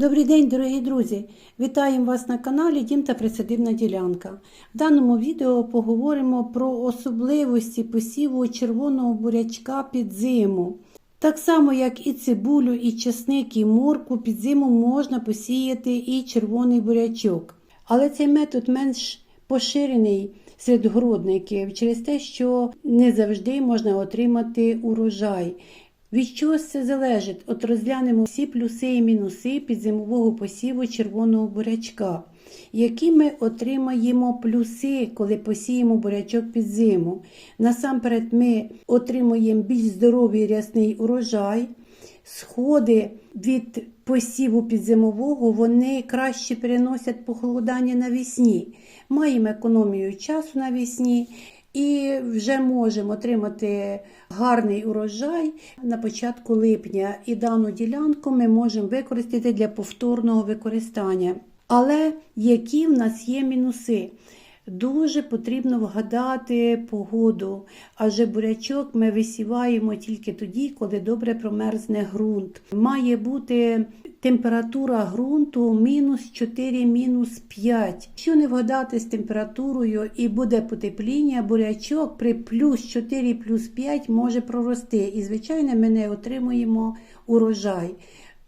Добрий день, дорогі друзі! Вітаємо вас на каналі Дім та Присадибна ділянка. В даному відео поговоримо про особливості посіву червоного бурячка під зиму. Так само, як і цибулю, і чесник, і морку, під зиму можна посіяти і червоний бурячок. Але цей метод менш поширений серед городників через те, що не завжди можна отримати урожай. Від чого це залежить? От розглянемо всі плюси і мінуси підзимового посіву червоного бурячка. Які ми отримаємо плюси, коли посіємо бурячок під зиму? Насамперед, ми отримуємо більш здоровий рясний урожай. Сходи від посіву підзимового вони краще переносять похолодання навесні. Маємо економію часу навесні і вже можемо отримати гарний урожай на початку липня. І дану ділянку ми можемо використати для повторного використання. Але які в нас є мінуси? Дуже потрібно вгадати погоду, адже бурячок ми висіваємо тільки тоді, коли добре промерзне ґрунт. Має бути температура ґрунту мінус 4, мінус 5. Якщо не вгадати з температурою і буде потепління, бурячок при плюс 4, плюс 5 може прорости. І, звичайно, ми не отримуємо урожай.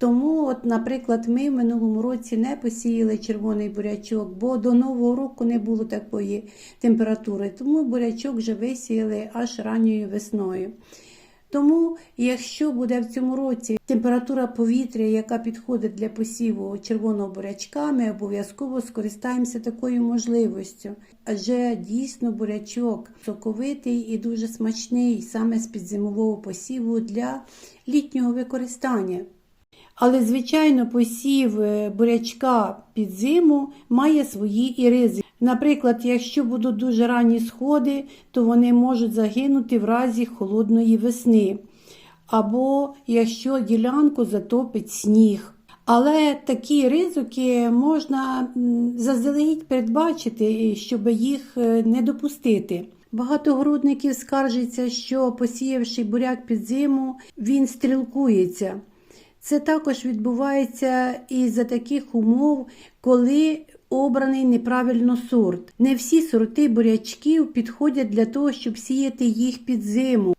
Тому, от, наприклад, ми в минулому році не посіяли червоний бурячок, бо до нового року не було такої температури. Тому бурячок вже висіяли аж ранньою весною. Тому, якщо буде в цьому році температура повітря, яка підходить для посіву червоного бурячка, ми обов'язково скористаємося такою можливістю. Адже дійсно бурячок соковитий і дуже смачний саме з підзимового посіву для літнього використання. Але, звичайно, посів е, бурячка під зиму має свої і ризики. Наприклад, якщо будуть дуже ранні сходи, то вони можуть загинути в разі холодної весни. Або якщо ділянку затопить сніг. Але такі ризики можна заздалегідь передбачити, щоб їх е, не допустити. Багато городників скаржаться, що посіявши буряк під зиму, він стрілкується. Це також відбувається із-за таких умов, коли обраний неправильно сорт. Не всі сорти бурячків підходять для того, щоб сіяти їх під зиму.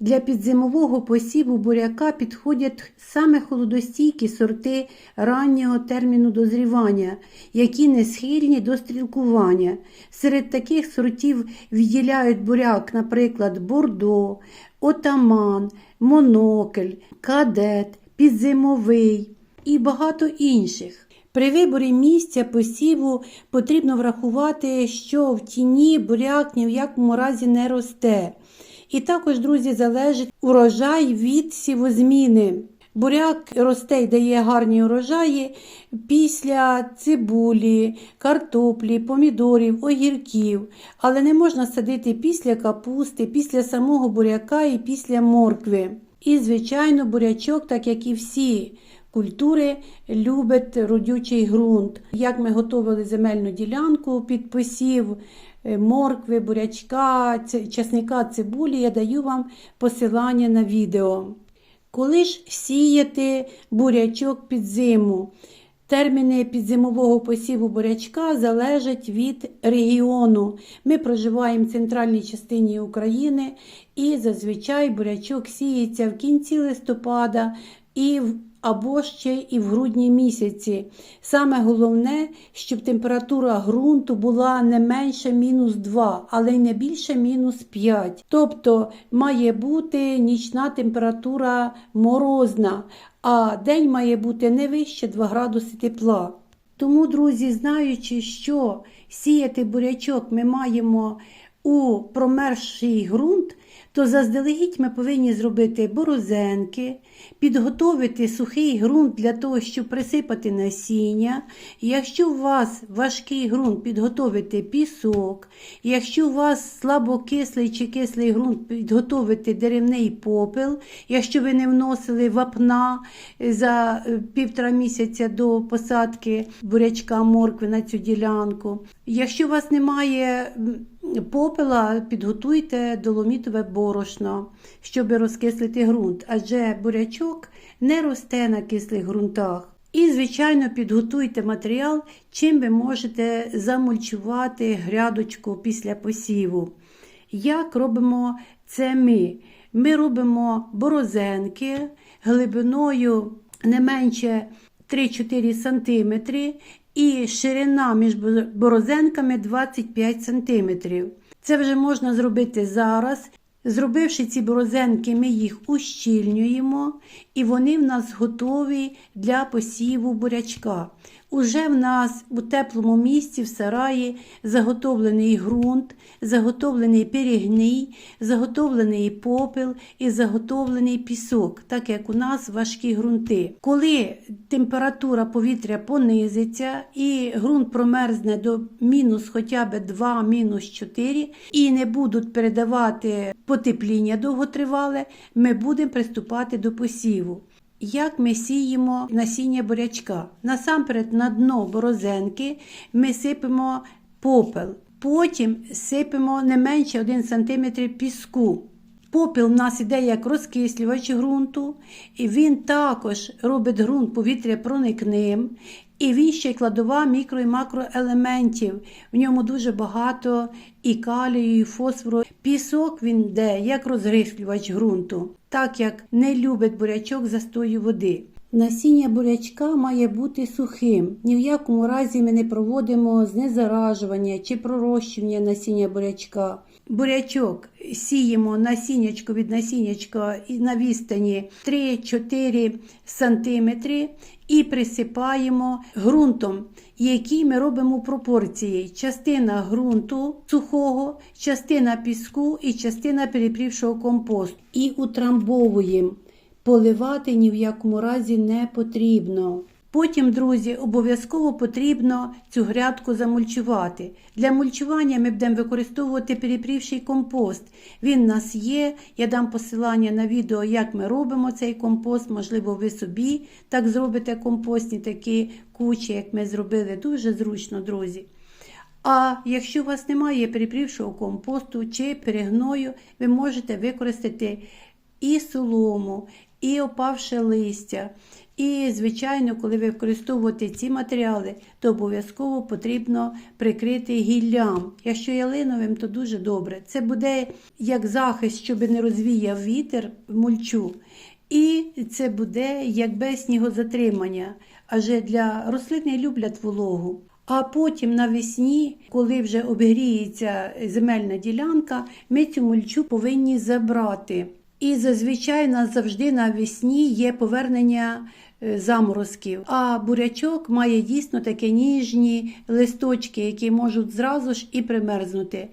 Для підзимового посіву буряка підходять саме холодостійкі сорти раннього терміну дозрівання, які не схильні до стрілкування. Серед таких сортів відділяють буряк, наприклад, бордо, отаман, монокль, кадет, підзимовий і багато інших. При виборі місця посіву потрібно врахувати, що в тіні буряк ні в якому разі не росте. І також, друзі, залежить урожай від сівозміни. Буряк росте й дає гарні урожаї після цибулі, картоплі, помідорів, огірків, але не можна садити після капусти, після самого буряка і після моркви. І, звичайно, бурячок, так як і всі культури, любить родючий ґрунт. Як ми готували земельну ділянку під посів моркви, бурячка, часника, цибулі, я даю вам посилання на відео. Коли ж сіяти бурячок під зиму? Терміни підзимового посіву бурячка залежать від регіону. Ми проживаємо в центральній частині України і зазвичай бурячок сіється в кінці листопада і в або ще і в грудні місяці. Саме головне, щоб температура ґрунту була не менше мінус 2, але й не більше мінус 5. Тобто має бути нічна температура морозна, а день має бути не вище 2 градуси тепла. Тому, друзі, знаючи, що сіяти бурячок ми маємо у промерзший ґрунт, то заздалегідь ми повинні зробити борозенки, підготовити сухий ґрунт для того, щоб присипати насіння. Якщо у вас важкий ґрунт, підготовити пісок. Якщо у вас слабокислий чи кислий ґрунт, підготовити деревний попел. Якщо ви не вносили вапна за півтора місяця до посадки бурячка моркви на цю ділянку. Якщо у вас немає попела, підготуйте доломітове борошно, щоб розкислити ґрунт, адже бурячок не росте на кислих ґрунтах. І, звичайно, підготуйте матеріал, чим ви можете замульчувати грядочку після посіву. Як робимо це ми? Ми робимо борозенки глибиною не менше 3-4 см і ширина між борозенками 25 см. Це вже можна зробити зараз. Зробивши ці борозенки, ми їх ущільнюємо, і вони в нас готові для посіву бурячка. Уже в нас у теплому місці в сараї заготовлений ґрунт, заготовлений перегній, заготовлений попел і заготовлений пісок, так як у нас важкі ґрунти. Коли температура повітря понизиться і ґрунт промерзне до мінус хоча б 2, мінус 4 і не будуть передавати потепління довготривале, ми будемо приступати до посіву. Як ми сіємо насіння бурячка? Насамперед на дно борозенки ми сипемо попел, потім сипемо не менше 1 см піску. Попіл в нас іде як розкислювач ґрунту, і він також робить ґрунт повітря проникним. І він ще й кладова мікро і макроелементів. В ньому дуже багато і калію, і фосфору. Пісок він йде як розгрислювач ґрунту, так як не любить бурячок застою води. Насіння бурячка має бути сухим. Ні в якому разі ми не проводимо знезаражування чи пророщування насіння бурячка. Бурячок сіємо насіннячко від насіннячка на відстані 3-4 см і присипаємо ґрунтом, який ми робимо пропорції. Частина ґрунту сухого, частина піску і частина перепрівшого компосту. І утрамбовуємо. Поливати ні в якому разі не потрібно. Потім, друзі, обов'язково потрібно цю грядку замульчувати. Для мульчування ми будемо використовувати перепрівший компост. Він у нас є. Я дам посилання на відео, як ми робимо цей компост. Можливо, ви собі так зробите компостні такі кучі, як ми зробили. Дуже зручно, друзі. А якщо у вас немає перепрівшого компосту чи перегною, ви можете використати і солому, і опавше листя. І, звичайно, коли ви використовуєте ці матеріали, то обов'язково потрібно прикрити гіллям. Якщо ялиновим, то дуже добре. Це буде як захист, щоб не розвіяв вітер мульчу. І це буде як без снігозатримання. Адже для рослини люблять вологу. А потім навесні, коли вже обгріється земельна ділянка, ми цю мульчу повинні забрати. І зазвичай нас завжди навесні є повернення заморозків. А бурячок має дійсно такі ніжні листочки, які можуть зразу ж і примерзнути.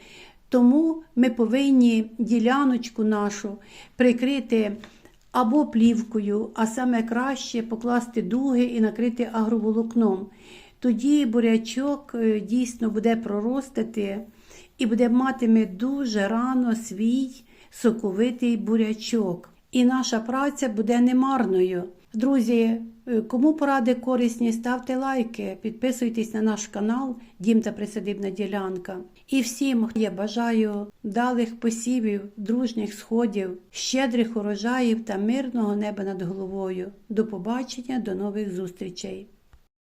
Тому ми повинні діляночку нашу прикрити або плівкою, а саме краще покласти дуги і накрити агроволокном. Тоді бурячок дійсно буде проростати і буде матиме дуже рано свій соковитий бурячок. І наша праця буде немарною. Друзі, кому поради корисні, ставте лайки, підписуйтесь на наш канал Дім та Присадибна ділянка. І всім я бажаю вдалих посівів, дружніх сходів, щедрих урожаїв та мирного неба над головою. До побачення, до нових зустрічей!